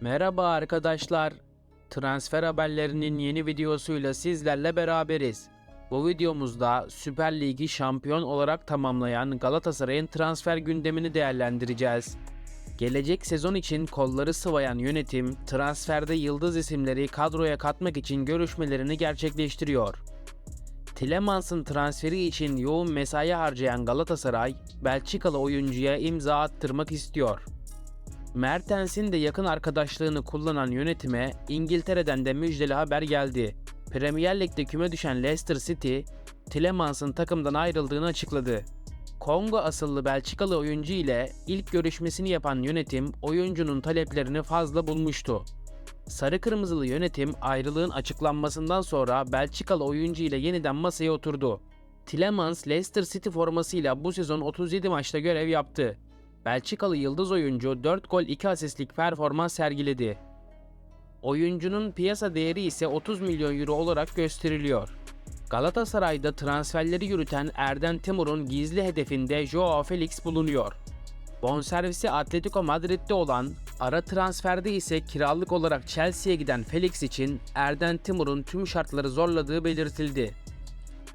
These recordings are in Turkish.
Merhaba arkadaşlar. Transfer haberlerinin yeni videosuyla sizlerle beraberiz. Bu videomuzda Süper Ligi şampiyon olarak tamamlayan Galatasaray'ın transfer gündemini değerlendireceğiz. Gelecek sezon için kolları sıvayan yönetim, transferde yıldız isimleri kadroya katmak için görüşmelerini gerçekleştiriyor. Tillemans'ın transferi için yoğun mesai harcayan Galatasaray, Belçikalı oyuncuya imza attırmak istiyor. Mertens'in de yakın arkadaşlığını kullanan yönetime İngiltere'den de müjdeli haber geldi. Premier Lig'de küme düşen Leicester City, Tillemans'ın takımdan ayrıldığını açıkladı. Kongo asıllı Belçikalı oyuncu ile ilk görüşmesini yapan yönetim oyuncunun taleplerini fazla bulmuştu. Sarı Kırmızılı yönetim ayrılığın açıklanmasından sonra Belçikalı oyuncu ile yeniden masaya oturdu. Tielemans Leicester City formasıyla bu sezon 37 maçta görev yaptı. Belçikalı yıldız oyuncu 4 gol 2 asistlik performans sergiledi. Oyuncunun piyasa değeri ise 30 milyon euro olarak gösteriliyor. Galatasaray'da transferleri yürüten Erden Timur'un gizli hedefinde Joao Felix bulunuyor. Bonservisi Atletico Madrid'de olan, ara transferde ise kiralık olarak Chelsea'ye giden Felix için Erden Timur'un tüm şartları zorladığı belirtildi.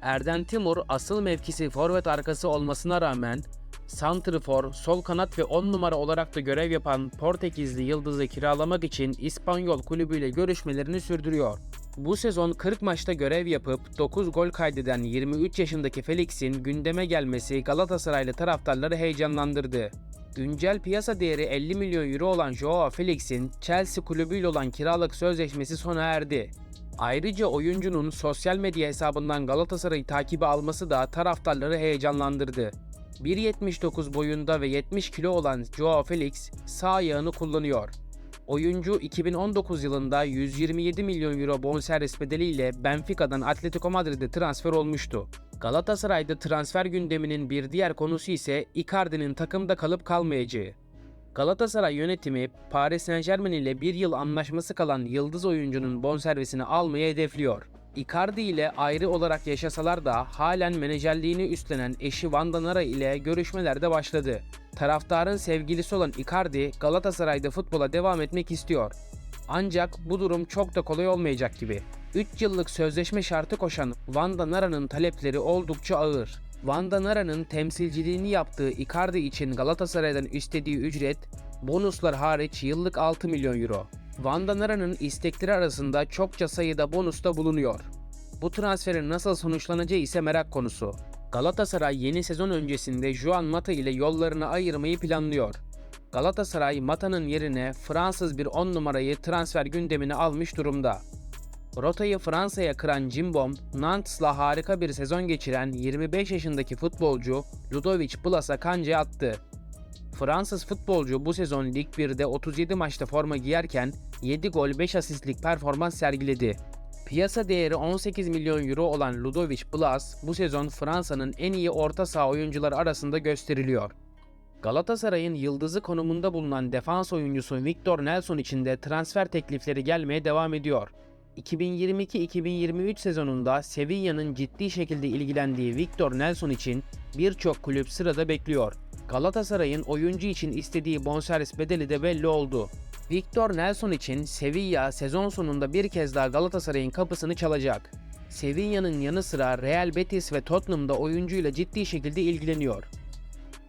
Erden Timur asıl mevkisi forvet arkası olmasına rağmen santrfor, sol kanat ve 10 numara olarak da görev yapan Portekizli yıldızı kiralamak için İspanyol kulübüyle görüşmelerini sürdürüyor. Bu sezon 40 maçta görev yapıp 9 gol kaydeden 23 yaşındaki Felix'in gündeme gelmesi Galatasaraylı taraftarları heyecanlandırdı. Güncel piyasa değeri 50 milyon euro olan Joao Felix'in Chelsea kulübüyle olan kiralık sözleşmesi sona erdi. Ayrıca oyuncunun sosyal medya hesabından Galatasaray'ı takibe alması da taraftarları heyecanlandırdı. 1.79 boyunda ve 70 kilo olan Joao Felix sağ ayağını kullanıyor. Oyuncu 2019 yılında 127 milyon euro bonservis bedeliyle Benfica'dan Atletico Madrid'e transfer olmuştu. Galatasaray'da transfer gündeminin bir diğer konusu ise Icardi'nin takımda kalıp kalmayacağı. Galatasaray yönetimi Paris Saint Germain ile bir yıl anlaşması kalan yıldız oyuncunun bonservisini almayı hedefliyor. Icardi ile ayrı olarak yaşasalar da halen menajerliğini üstlenen eşi Vanda Nara ile görüşmelerde başladı. Taraftarın sevgilisi olan Icardi Galatasaray'da futbola devam etmek istiyor. Ancak bu durum çok da kolay olmayacak gibi. 3 yıllık sözleşme şartı koşan Vanda Nara'nın talepleri oldukça ağır. Vanda Nara'nın temsilciliğini yaptığı Icardi için Galatasaray'dan istediği ücret bonuslar hariç yıllık 6 milyon euro. Vanda Nara'nın istekleri arasında çokça sayıda bonus da bulunuyor. Bu transferin nasıl sonuçlanacağı ise merak konusu. Galatasaray yeni sezon öncesinde Juan Mata ile yollarını ayırmayı planlıyor. Galatasaray Mata'nın yerine Fransız bir 10 numarayı transfer gündemine almış durumda. Rotayı Fransa'ya kıran Cimbom, Nantes'la harika bir sezon geçiren 25 yaşındaki futbolcu Ludovic Blas'a kanca attı. Fransız futbolcu bu sezon Lig 1'de 37 maçta forma giyerken 7 gol 5 asistlik performans sergiledi. Piyasa değeri 18 milyon euro olan Ludovic Blas bu sezon Fransa'nın en iyi orta saha oyuncuları arasında gösteriliyor. Galatasaray'ın yıldızı konumunda bulunan defans oyuncusu Victor Nelson için de transfer teklifleri gelmeye devam ediyor. 2022-2023 sezonunda Sevilla'nın ciddi şekilde ilgilendiği Victor Nelson için birçok kulüp sırada bekliyor. Galatasaray'ın oyuncu için istediği bonservis bedeli de belli oldu. Victor Nelson için Sevilla sezon sonunda bir kez daha Galatasaray'ın kapısını çalacak. Sevilla'nın yanı sıra Real Betis ve Tottenham'da oyuncuyla ciddi şekilde ilgileniyor.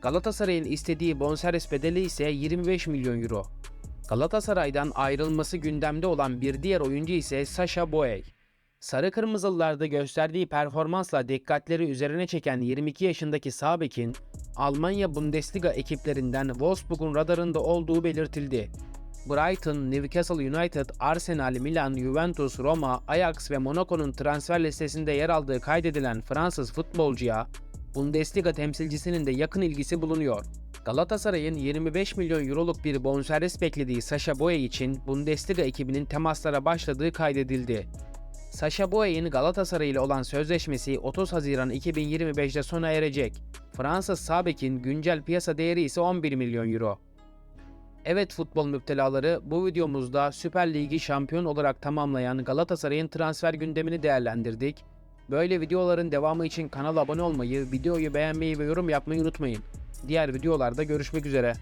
Galatasaray'ın istediği bonservis bedeli ise 25 milyon euro. Galatasaray'dan ayrılması gündemde olan bir diğer oyuncu ise Sasha Boey. Sarı Kırmızılılarda gösterdiği performansla dikkatleri üzerine çeken 22 yaşındaki sağ bekin, Almanya Bundesliga ekiplerinden Wolfsburg'un radarında olduğu belirtildi. Brighton, Newcastle United, Arsenal, Milan, Juventus, Roma, Ajax ve Monaco'nun transfer listesinde yer aldığı kaydedilen Fransız futbolcuya Bundesliga temsilcisinin de yakın ilgisi bulunuyor. Galatasaray'ın 25 milyon euroluk bir bonservis beklediği Sasha Boye için Bundesliga ekibinin temaslara başladığı kaydedildi. Sasha Boye'nin Galatasaray ile olan sözleşmesi 30 Haziran 2025'te sona erecek. Fransız sağ bekin güncel piyasa değeri ise 11 milyon euro. Evet futbol müptelaları bu videomuzda Süper Ligi şampiyon olarak tamamlayan Galatasaray'ın transfer gündemini değerlendirdik. Böyle videoların devamı için kanala abone olmayı, videoyu beğenmeyi ve yorum yapmayı unutmayın. Diğer videolarda görüşmek üzere.